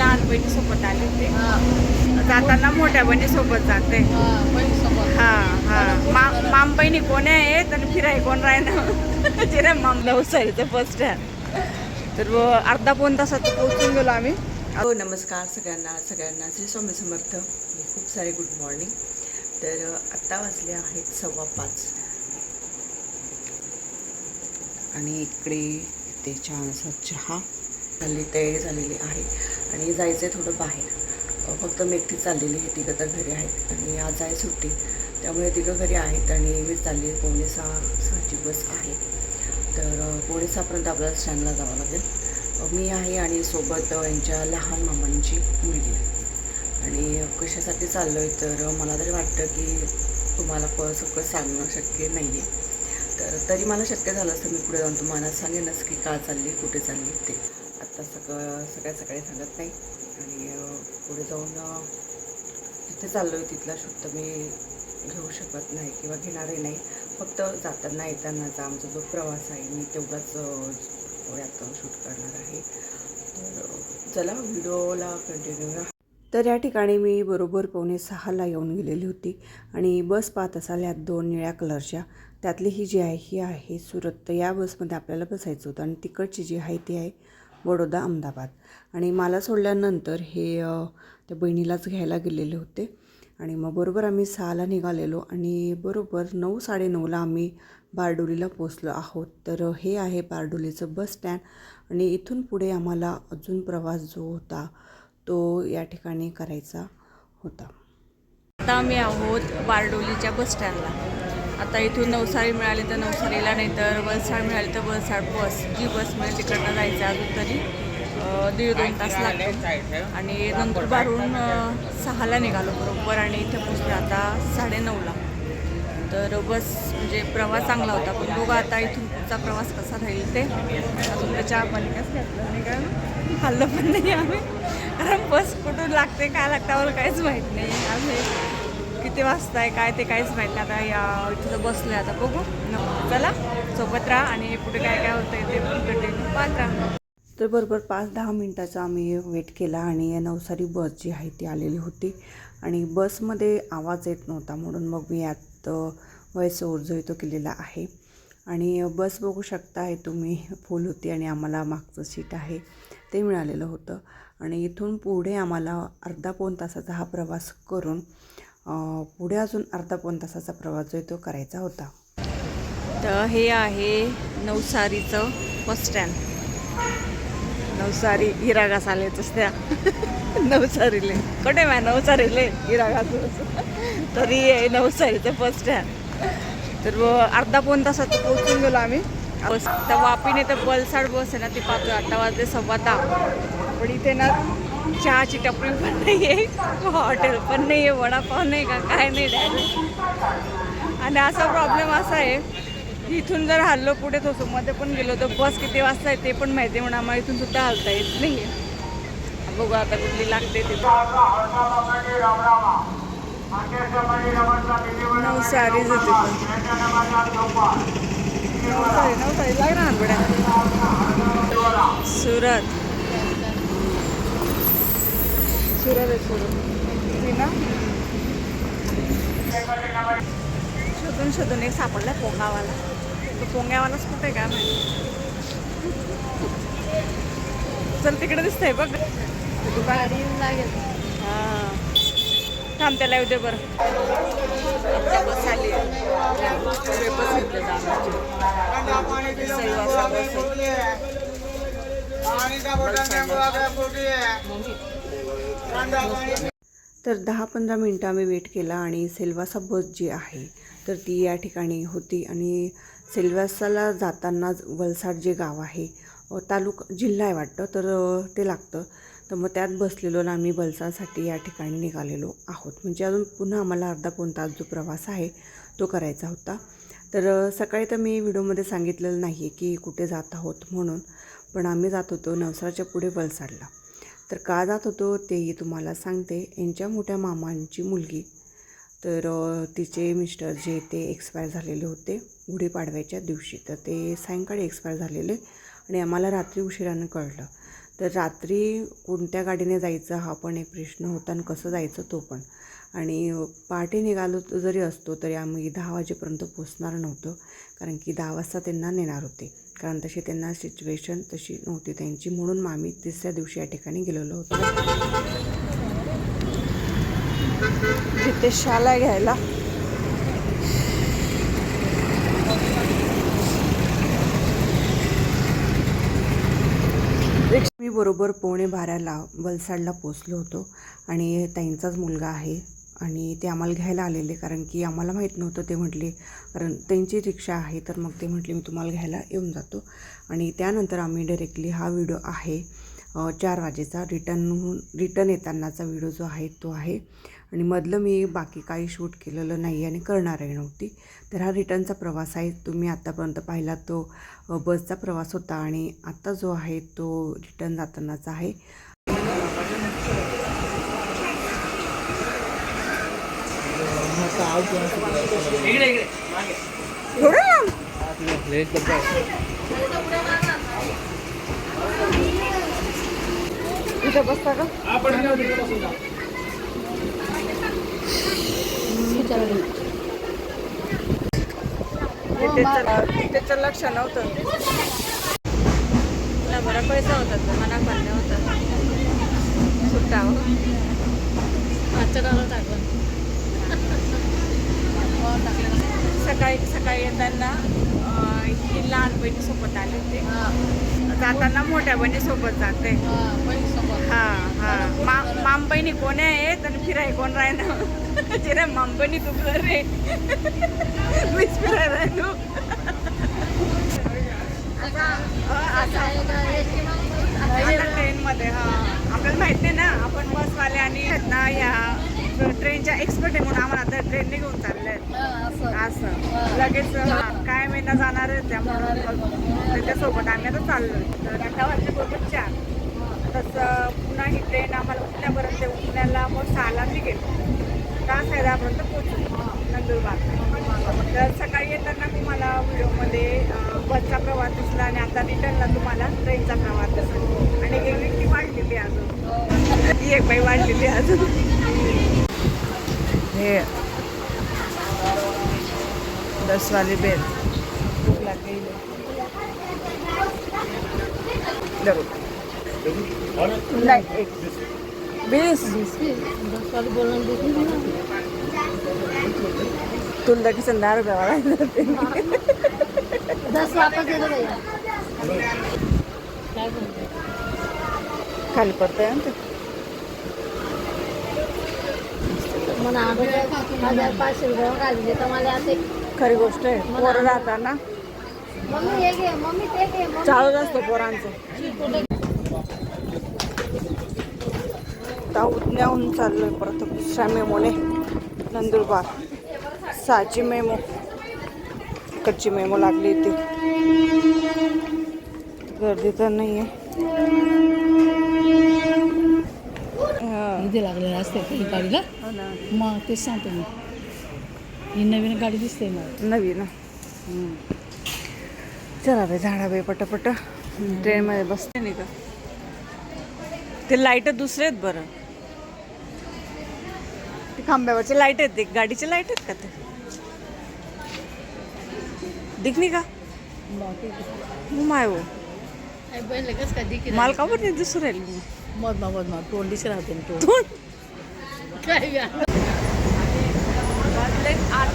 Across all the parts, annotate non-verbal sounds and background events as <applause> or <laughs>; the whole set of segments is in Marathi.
लहान बहिणी सोबत आले होते. हा. जाताना मोठ्या बहिणी सोबत जाते. हा बहिणीसोबत हा हा. मा माम बहिणी कोण आहेत आणि फिराय कोण राहणार? <laughs> जिरे माम नवसारीचं बस स्टँड तर व अर्धा पाऊण तासात पोहोचून गेलो आम्ही. हो नमस्कार सगळ्यांना सगळ्यांना. श्री स्वामी समर्थ. खूप सारे गुड मॉर्निंग तर आत्ता वाजले आहेत सव्वा पाच. आणि इकडे ते छान असा चहा झाली तयारी झालेली आहे. आणि जायचं आहे थोडं बाहेर. फक्त मी एकटी चाललेली आहे तिघं तर घरी आहेत. आणि आज आहे सुट्टी. त्यामुळे तिघं घरी आहेत आणि मी चालली आहे पावणे सहा सहाची बस आहे. तर अ, पावणे सहापर्यंत आपल्याला स्टँडला जावं लागेल. मी आहे आणि सोबत यांच्या लहान मामांची मुलगी आणि कशासाठी चाललो आहे तर मला तरी वाटतं की तुम्हाला प सगळं सांगणं शक्य नाही आहे तर तरी मला शक्य झालं असतं मी पुढे जाऊन तुम्हाला सांगेनच की का चालली कुठे चालली ते. आता सगळं सगळ्या सकाळी सांगत नाही. आणि पुढे जाऊन जिथे चाललो आहे तिथला शूट तर मी घेऊ शकत नाही किंवा घेणारही नाही. फक्त जाताना येतानाचा आमचा जो प्रवास आहे मी तेवढाच यात शूट करणार आहे. तर चला व्हिडिओला कंटिन्यू राहा. तर या ठिकाणी मी बरोबर पावणे सहाला येऊन गेलेली होती. आणि बस पाहत असाल यात दोन निळ्या कलरच्या त्यातली ही जी आहे ही आहे सुरत. तर या बसमध्ये आपल्याला बसायचं होतं आणि तिकडची जी आहे ती आहे बडोदा अहमदाबाद. आणि मला सोडल्यानंतर हे त्या बहिणीलाच घ्यायला गेलेले होते. आणि मग बरोबर आम्ही सहाला निघालेलो आणि बरोबर नऊ साडेनऊला आम्ही बारडोलीला पोचलो आहोत. तर हे आहे बारडोलीचं बस स्टँड आणि इथून पुढे आम्हाला अजून प्रवास जो होता तो या ठिकाणी करायचा होता. आता आम्ही आहोत बारडोलीच्या बस स्टँडला. आता इथून नवसारी मिळाली तर नवसारीला नाही तर वलसाड मिळाली तर वलसाड बस. जी बस मिळेल तिकडनं जायचं अजून तरी दीड दोन तास लागले आणि नंदुरबारहून सहाला निघालो बरोबर आणि इथे पोचलो आता साडेनऊला. तर बस म्हणजे प्रवास चांगला होता पण बघा आता इथून पुढचा प्रवास कसा राहील ते. अजून त्याच्या चहा पाणी घेतलं नाही कारण खाल्लं पण नाही आम्ही. कारण बस कुठून लागते काय लागतं आम्हाला काहीच माहीत नाही. आम्ही किती वाजता आहे काय ते काहीच माहीत नाही. आता या इथं बसलं आता बघू. चला सोबत राहा आणि पुढे काय काय होतं ते पण कंटिन्यू पाहत राहा. तर बरोबर पाच दहा मिनटाचा आम्ही वेट केला आणि नवसारी बस जी आहे ती आलेली होती. आणि बसमध्ये आवाज येत नव्हता म्हणून मग मी यात वयस ओव्हर येतो तो केलेला आहे. आणि बस बघू शकता आहे तुम्ही फुल होती आणि आम्हाला मागचं सीट आहे ते मिळालेलं होतं. आणि इथून पुढे आम्हाला अर्धा पाऊन तासाचा हा प्रवास करून पुढे अजून अर्धा पाऊन तासाचा प्रवास जो आहे तो करायचा होता. तर हे आहे नवसारीचं बस स्टँड. नवसारी हिरागास आलेच त्या नवसारीले कुठे माय नवसारीले हिरागास तरी आहे नवसारीचं बस स्टँड. तर व अर्धा पाऊन तासात पोहोचून गेलो आम्ही. बस तर वापीने तर बलसाड बस आहे ना ती पाहतोय आता वाजले सव्वा दहा. पण इथे ना चहाची टपरी पण नाही आहे हॉटेल पण नाही आहे वडापाव नाही का काय नाही डायरेक्ट आणि असा प्रॉब्लेम असा आहे इथून जर हल्लो पुढे थोसो मध्ये पण गेलो तर बस किती वाजता आहे ते पण माहिती आहे म्हणून आम्हाला इथून सुद्धा हलता येत नाही आहे बघू आता कुठली लागते ते. नवसारीच होती पण नवसारी नवसारी नऊ बड्या लागणार सुरत. आहे सुरत हे ना? शोधून शोधून एक सापडला पोंगावाला. तो पोंग्यावालाच कुठे आहे काय माहिती? चल तिकडे दिसतंय बघ. दुकान लागेल हां. थांब त्याला येऊ दे बरं. आता बस आली बस घेतलं जाण्याची. तर दहा पंधरा मिनटं आम्ही वेट केला आणि सेल्वासा बस जी आहे तर ती या ठिकाणी होती. आणि सेल्वासाला जातानाच वलसाड जे गाव आहे तालुका जिल्हा आहे वाटतं तर ते लागतं. तर मग त्यात बसलेलो ना आम्ही वलसाडसाठी या ठिकाणी निघालेलो आहोत. म्हणजे अजून पुन्हा आम्हाला अर्धा पाऊन तास जो प्रवास आहे तो करायचा होता. तर सकाळी तर मी व्हिडिओमध्ये सांगितलेलं नाही आहे की कुठे जात आहोत म्हणून पण आम्ही जात होतो नवसाच्या पुढे वलसाडला. तर का जात होतो तेही तुम्हाला सांगते. यांच्या मोठ्या मामांची मुलगी. तर तिचे मिस्टर जे ते एक्सपायर झालेले होते गुढीपाडव्याच्या दिवशी. तर ते सायंकाळी एक्सपायर झालेले आणि आम्हाला रात्री उशिरानं कळलं. तर रात्री कोणत्या गाडीने जायचं हा पण एक प्रश्न होता आणि कसं जायचं तो पण. आणि पहाटे निघालो जरी असतो तरी आम्ही दहा वाजेपर्यंत पोचणार नव्हतो. कारण की दहा वाजता त्यांना नेणार होते. कारण तशी त्यांना सिच्युएशन तशी नव्हती त्यांची. म्हणून मग आम्ही तिसऱ्या दिवशी या ठिकाणी गेलेलो होतो. तिथे शाला घ्यायला. मी बरोबर पोणे बाराला वलसाडला पोचलो होतो. आणि ताईंचाच मुलगा आहे. आणि ते आम्हाला घ्यायला आलेले कारण की आम्हाला माहीत नव्हतं. ते म्हटले कारण त्यांची रिक्षा आहे तर मग ते म्हटले मी तुम्हाला घ्यायला येऊन जातो. आणि त्यानंतर आम्ही डायरेक्टली हा व्हिडिओ आहे चार वाजेचा. रिटर्नहून रिटर्न येतानाचा व्हिडिओ जो आहे तो आहे. आणि मधलं मी बाकी काही शूट केलेलं नाही आणि करणारही नव्हती. तर हा रिटर्नचा प्रवास आहे. तुम्ही आत्तापर्यंत पाहिला तो बसचा प्रवास होता. आणि आत्ता जो आहे तो रिटर्न जातानाचा आहे. इथं बसता का त्याचं लक्ष नव्हतं बरा पैसा होता तो मना पाहिजे होता सुट्टा हो आजच्या काळात सकाळी सकाळी येताना ही लहान बहिणी सोबत आले होते. जाताना मोठ्या बहिणी सोबत जाते. हा हा मा माम बहिणी कोण आहेत आणि फिराय कोण राहणं जिरा माम बहिणी तू घर रे मीच फिराय राहिलो. आता ट्रेन मध्ये हा आपल्याला माहीत नाही ना आपण बसवाले आणि ना या ट्रेनच्या एक्सपर्ट आहे म्हणून आम्हाला आता ट्रेनने घेऊन चाललंय असं. लगेच काय महिना जाणार आहे त्यामुळं मग त्याच्यासोबत आम्ही आता चाललोय. तर आता वाजले बरोबर चार. तसं पुन्हा ही ट्रेन आम्हाला उठण्यापर्यंत उठण्याला मग सहाला निघेल का सायदापर्यंत पोचू नंदुरबार. तर सकाळी येताना तुम्हाला व्हिडिओमध्ये बसचा प्रवास दिसला आणि आता रिटर्नला तुम्हाला ट्रेनचा प्रवास दिसला. आणि एक व्यक्ती वाढलेली अजून. ती एक बाई वाढलेली अजून. हे दसवाली बेल भूक लागली नाही एक वीस तुला की दहा रुपये वाढायला खाली पडतंय ना ते. मला हजार पाचशे रुपये काढले तर मला असे खरी गोष्ट आहे. पोरं राहताना. हे चालूच असतं पोरांचं. आता उद्याहून चाललोय परत दुसऱ्या मेमोने. नंदुरबार. सहाची मेमो. कच्ची मेमो लागली ती गर्दी तर नाही आहे लागलेलं असते गाडीला. मग तेच सांगतो मी. ही नवीन गाडी दिसते मला नवीन. चला बे झाडा बे पटापट. ट्रेनमध्ये बसते नाही का ते लाइट दुसरे आहेत बरं. ते खांब्यावरचे लाइट आहेत ते. गाडीचे लाइट आहेत का ते? दिखनी का? माय हो बहीण लगेच का दिकी माल का बरं नाही दिसू राहिली? मग? मध मा मध मा तोंड दिसत राहते ना तोंड. काय वाजले आठ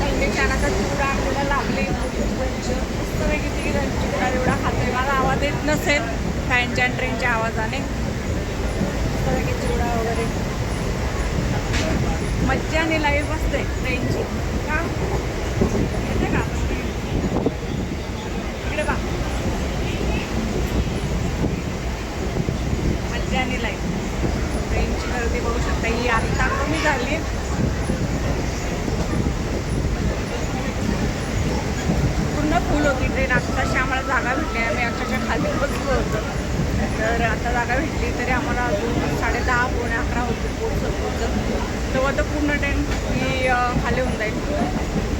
थंडीच्या आता चिवडा आपल्याला लागले. मस्तपैकी तिघी चिवडा एवढा खातोय मला आवाज येत नसेल फॅनच्या आणि ट्रेनच्या आवाजाने. मस्तपैकी चिवडा वगैरे. मज्जाने लाईफ असते ट्रेनची. का? येते का? इकडे बा मज्जाने लाईफ ट्रेनची गर्दी बघू शकता. ही आत्ता कमी झाली खाली बसलो होतो. तर आता जागा भेटली तरी आम्हाला अजून साडे दहा पावणे अकरा होते पोचत पोचत तेव्हा तर पूर्ण टाईम मी खाली होऊन जाईल.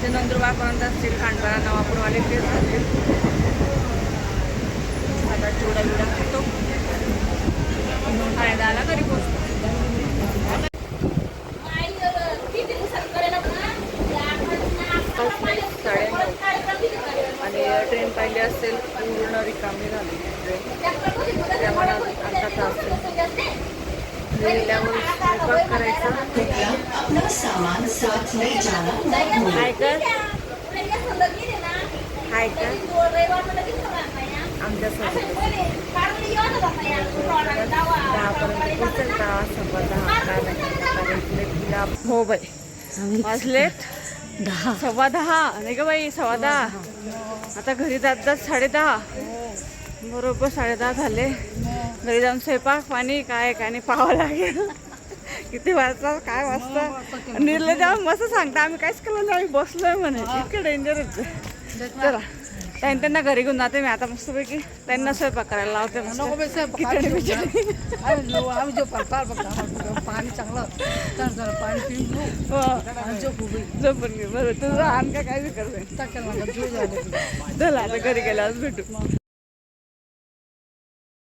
ते नंदुरबारपर्यंत असतील कांडवारा नवापूरवाले ते असतील आता चिवडा विडा खातो साडे दहाला तरी पोचतो साडे नऊ. पूर्ण रिकामी झाली ट्रेन त्यामुळे अर्धा तास गेल्यावर करायचा? हाय कर हाय कर आमच्यासोबत दहापर्यंत पोचेल का सव्वा दहा काय नाही कारण इथले तिला हो बाई. वाजलेत. दहा. सव्वा दहा. नाही का बाई सव्वा दहा. आता घरी जात जात साडे दहा. बरोबर साडे दहा झाले. घरी जाऊन स्वयंपाक पाणी काय काय नाही पाहावं लागेल. किती वाजता काय वाजता? निर्ले जाऊन मस्त सांगता आम्ही काहीच केलं नाही आम्ही बसलोय म्हणे. इतकं डेंजर चला. त्यांनी त्यांना घरी घेऊन जाते. मी आता मस्तपैकी त्यांना स्वयंपाक करायला लावते पाणी चांगलं पाणी पिऊन हो. झोपून घे बरं. तुझं आण काय बी करते चला आता घरी गेल्यावर भेटू.